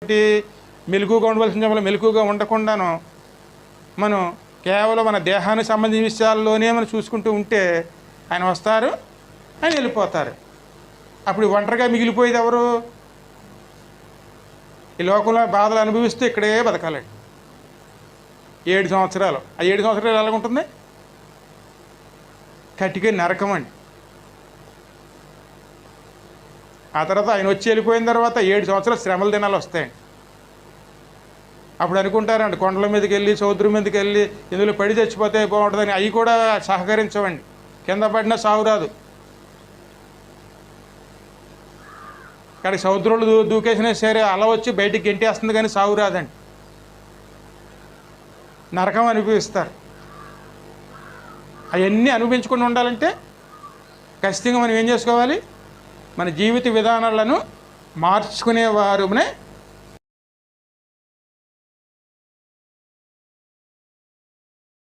కాబట్టి మెలకుగా ఉండవలసిన సమయంలో మెలకుగా ఉండకుండాను మనం కేవలం మన దేహానికి సంబంధించిన విషయాల్లోనే మనం చూసుకుంటూ ఉంటే ఆయన వస్తారు ఆయన వెళ్ళిపోతారు. అప్పుడు ఒంటరిగా మిగిలిపోయేది ఎవరు? ఈ లోకంలో బాధలు అనుభవిస్తూ ఇక్కడే బతకాలండి. ఏడు సంవత్సరాలు. ఆ ఏడు సంవత్సరాలు ఎలాగుంటుంది? కటిక నరకం అండి. ఆ తర్వాత ఆయన వచ్చి వెళ్ళిపోయిన తర్వాత ఏడు సంవత్సరాలు శ్రమల దినాలు వస్తాయండి అప్పుడు అనుకుంటారండి కొండల మీదకి వెళ్ళి సముద్రం మీదకి వెళ్ళి ఇందులో పడి చచ్చిపోతే బాగుంటుందని. అవి కూడా సహకరించవండి. కింద పడినా సాగు రాదు. ఇక్కడ సముద్రంలో దూ దూకేసిన సరే అలా వచ్చి బయటికి గెంటేస్తుంది కానీ సాగు రాదండి. నరకం అనుభవిస్తారు. అవన్నీ అనుభవించకుండా ఉండాలంటే ఖచ్చితంగా మనం ఏం చేసుకోవాలి? మన జీవిత విధానాలను మార్చుకునేవారునే